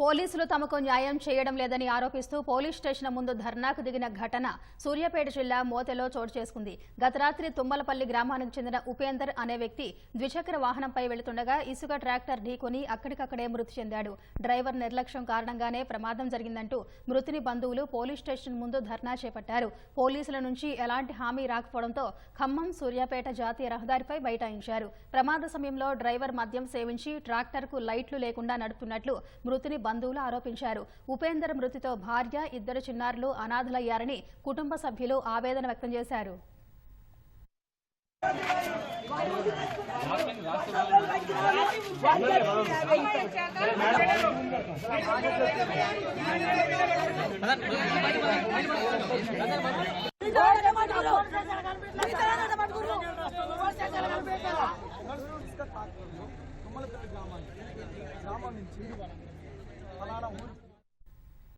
పోలీసులు తమకు న్యాయం చేయడం లేదని ఆరోపిస్తూ పోలీస్ స్టేషన్ ముందు ధర్నాకు దిగిన ఘటన సూర్యాపేట జిల్లా మోతెలో చోటు చేసుకుంది. గత రాత్రి తుమ్మలపల్లి గ్రామానికి చెందిన ఉపేందర్ అనే వ్యక్తి ద్విచక్ర వాహనంపై వెళుతుండగా ఇసుక ట్రాక్టర్ ఢీకొని అక్కడికక్కడే మృతి చెందాడు. డ్రైవర్ నిర్లక్ష్యం కారణంగానే ప్రమాదం జరిగిందంటూ మృతిని బంధువులు పోలీస్ స్టేషన్ ముందు ధర్నా చేపట్టారు. పోలీసుల నుంచి ఎలాంటి హామీ రాకపోవడంతో ఖమ్మం సూర్యాపేట జాతీయ రహదారిపై బైఠాయించారు. ప్రమాద సమయంలో డ్రైవర్ మద్యం సేవించి ట్రాక్టర్కు లైట్లు లేకుండా నడుపుతున్నట్లు మృతిని బంధువులు ఆరోపించారు. ఉపేందర్ మృతితో భార్య ఇద్దరు చిన్నారులు అనాథలయ్యారని కుటుంబ సభ్యులు ఆవేదన వ్యక్తం చేశారు. గ్రామం నుంచి